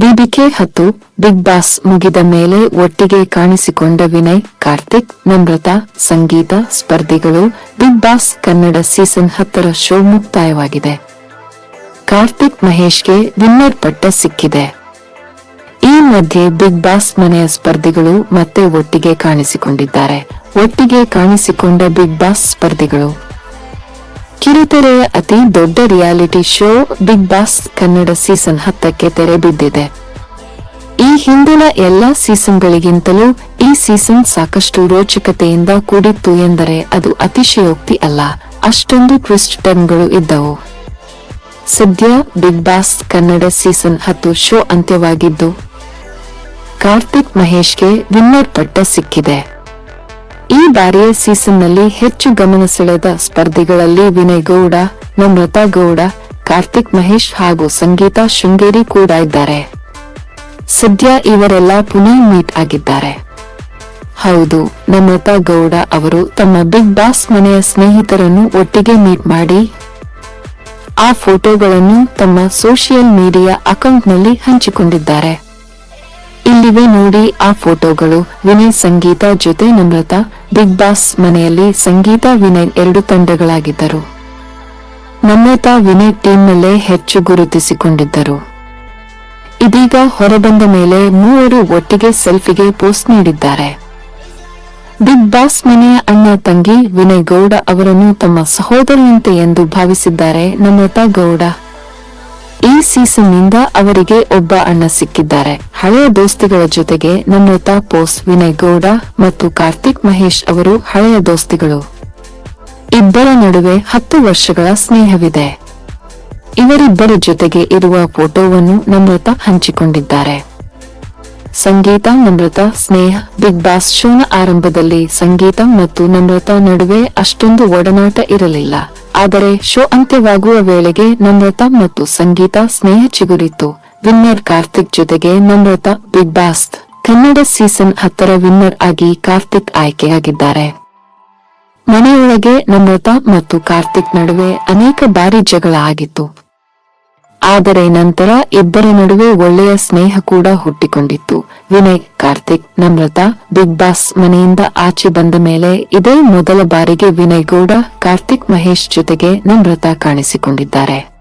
BBK ಹತ್ತು, big boss ಮುಗಿದ ಮೇಲೆ ಒಟ್ಟಿಗೆ ಕಾಣಿಸಿಕೊಂಡ ವಿನಯ್, ಕಾರ್ತಿಕ್, ನಮ್ರತಾ, ಸಂಗೀತ, ಸ್ಪರ್ಧಿಗಳು, ಬಿಗ್ ಬಾಸ್ ಕನ್ನಡ ಸೀಸನ್ ಹತ್ತರ ಶೋ ಮುಕ್ತಾಯವಾಗಿದೆ. ಕಾರ್ತಿಕ್ ಮಹೇಶ್ಗೆ ವಿನ್ನರ್ ಪಟ್ಟ ಸಿಕ್ಕಿದೆ. ಈ ಮಧ್ಯೆ ಬಿಗ್ ಬಾಸ್ ಮನೆಯ ಸ್ಪರ್ಧಿಗಳು ಮತ್ತೆ ಒಟ್ಟಿಗೆ ಕಾಣಿಸಿಕೊಂಡಿದ್ದಾರೆ. ಒಟ್ಟಿಗೆ ಕಾಣಿಸಿಕೊಂಡ ಬಿಗ್ ಬಾಸ್ ಸ್ಪರ್ಧಿಗಳು ಕಿರುತೆರೆಯ ಅತಿ ದೊಡ್ಡ reality show Bigg Boss Kannada season ಹತ್ತಕ್ಕೆ ತೆರೆ ಬಿದ್ದಿದೆ. ಈ ಹಿಂದಿನ ಎಲ್ಲಾ ಸೀಸನ್ಗಳಿಗಿಂತಲೂ ಈ ಸೀಸನ್ ಸಾಕಷ್ಟು ರೋಚಕತೆಯಿಂದ ಕೂಡಿತ್ತು ಎಂದರೆ ಅದು ಅತಿಶಯೋಕ್ತಿ ಅಲ್ಲ. ಅಷ್ಟೊಂದು ಟ್ವಿಸ್ಟ್ ಟರ್ನ್ಗಳು ಇದ್ದವು. ಸದ್ಯ ಬಿಗ್ ಬಾಸ್ ಕನ್ನಡ ಸೀಸನ್ ಹತ್ತು ಶೋ ಅಂತ್ಯವಾಗಿದ್ದು, ಕಾರ್ತಿಕ್ ಮಹೇಶ್ಗೆ ವಿನ್ನರ್ ಪಟ್ಟ ಸಿಕ್ಕಿದೆ. ಬಾರಿಯ ಸೀಸನ್ನಲ್ಲಿ ಹೆಚ್ಚು ಗಮನ ಸೆಳೆದ ಸ್ಪರ್ಧಿಗಳಲ್ಲಿ ವಿನಯ್ ಗೌಡ ನಮ್ರತಾ ಗೌಡ, ಕಾರ್ತಿಕ್ ಮಹೇಶ್ ಹಾಗೂ ಸಂಗೀತಾ ಶೃಂಗೇರಿ ಕೂಡ ಇದ್ದಾರೆ. ಸದ್ಯ ಇವರೆಲ್ಲ ಪುನಃ ಮೀಟ್ ಆಗಿದ್ದಾರೆ. ಹೌದು ನಮ್ರತಾ ಗೌಡ ಅವರು ತಮ್ಮ ಬಿಗ್ ಬಾಸ್ ಮನೆಯ ಸ್ನೇಹಿತರನ್ನು ಒಟ್ಟಿಗೆ ಮೀಟ್ ಮಾಡಿ ಆ ಫೋಟೋಗಳನ್ನು ತಮ್ಮ ಸೋಷಿಯಲ್ ಮೀಡಿಯಾ ಅಕೌಂಟ್ನಲ್ಲಿ ಹಂಚಿಕೊಂಡಿದ್ದಾರೆ. ಇಲ್ಲಿವೆ ನೋಡಿ ಆ ಫೋಟೋಗಳು. ವಿನಯ್ ಸಂಗೀತ ಜೊತೆ ನಮ್ರತಾ, ಬಿಗ್ ಬಾಸ್ ಮನೆಯಲ್ಲಿ ಸಂಗೀತ ವಿನಯ್ ಎರಡು ತಂಡಗಳಾಗಿದ್ದರು. ನಮ್ರತಾ ವಿನಯ್ ಟೀಮ್ನಲ್ಲೇ ಹೆಚ್ಚು ಗುರುತಿಸಿಕೊಂಡಿದ್ದರು. ಇದೀಗ ಹೊರಬಂದ ಮೇಲೆ ಮೂವರು ಒಟ್ಟಿಗೆ ಸೆಲ್ಫಿಗೆ ಪೋಸ್ಟ್ ನೀಡಿದ್ದಾರೆ. ಬಿಗ್ ಬಾಸ್ ಮನೆಯ ಅಣ್ಣ ತಂಗಿ ವಿನಯ್ ಗೌಡ ಅವರನ್ನು ತಮ್ಮ ಸಹೋದರಿಯಂತೆ ಎಂದು ಭಾವಿಸಿದ್ದಾರೆ ನಮ್ರತಾ ಗೌಡ. ಈ ಸೀಸನ್ನಿಂದ ಅವರಿಗೆ ಒಬ್ಬ ಅಣ್ಣ ಸಿಕ್ಕಿದ್ದಾರೆ. ಹಳೆಯ ದೋಸ್ತಿಗಳ ಜೊತೆಗೆ ನಮ್ರತಾ ಪೋಸ್, ವಿನಯ್ ಗೌಡ ಮತ್ತು ಕಾರ್ತಿಕ್ ಮಹೇಶ್ ಅವರು ಹಳೆಯ ದೋಸ್ತಿಗಳು. ಇಬ್ಬರ ನಡುವೆ ಹತ್ತು ವರ್ಷಗಳ ಸ್ನೇಹವಿದೆ. ಇವರಿಬ್ಬರ ಜೊತೆಗೆ ಇರುವ ಫೋಟೋವನ್ನು ನಮ್ರತಾ ಹಂಚಿಕೊಂಡಿದ್ದಾರೆ. ಸಂಗೀತ, ನಮ್ರತಾ ಸ್ನೇಹ, ಬಿಗ್ ಬಾಸ್ ಶೋನ ಆರಂಭದಲ್ಲಿ ಸಂಗೀತ ಮತ್ತು ನಮ್ರತಾ ನಡುವೆ ಅಷ್ಟೊಂದು ಒಡನಾಟ ಇರಲಿಲ್ಲ. ಆದರೆ ಶೋ ಅಂತ್ಯವಾಗುವ ವೇಳೆಗೆ ನಮ್ರತಾ ಮತ್ತು ಸಂಗೀತ ಸ್ನೇಹ ಚಿಗುರಿತು. ವಿನ್ನರ್ ಕಾರ್ತಿಕ್ ಜೊತೆಗೆ Namratha Bigg Boss. Kannada season ಹತ್ತರ ವಿನ್ನರ್ ಆಗಿ ಕಾರ್ತಿಕ್ ಆಯ್ಕೆಯಾಗಿದ್ದಾರೆ. ಮನೆಯೊಳಗೆ ನಮ್ರತಾ ಮತ್ತು ಕಾರ್ತಿಕ್ ನಡುವೆ ಅನೇಕ ಬಾರಿ ಜಗಳ ಆಗಿತ್ತು. ಆದರೆ ನಂತರ ಇಬ್ಬರ ನಡುವೆ ಒಳ್ಳೆಯ ಸ್ನೇಹ ಕೂಡ ಹುಟ್ಟಿಕೊಂಡಿತ್ತು. ವಿನಯ್, ಕಾರ್ತಿಕ್, ನಮ್ರತಾ, ಬಿಗ್ ಬಾಸ್ ಮನೆಯಿಂದ ಆಚೆ ಬಂದ ಮೇಲೆ ಇದೇ ಮೊದಲ ಬಾರಿಗೆ ವಿನಯ್ ಗೌಡ, ಕಾರ್ತಿಕ್ ಮಹೇಶ್ ಜೊತೆಗೆ ನಮ್ರತಾ ಕಾಣಿಸಿಕೊಂಡಿದ್ದಾರೆ.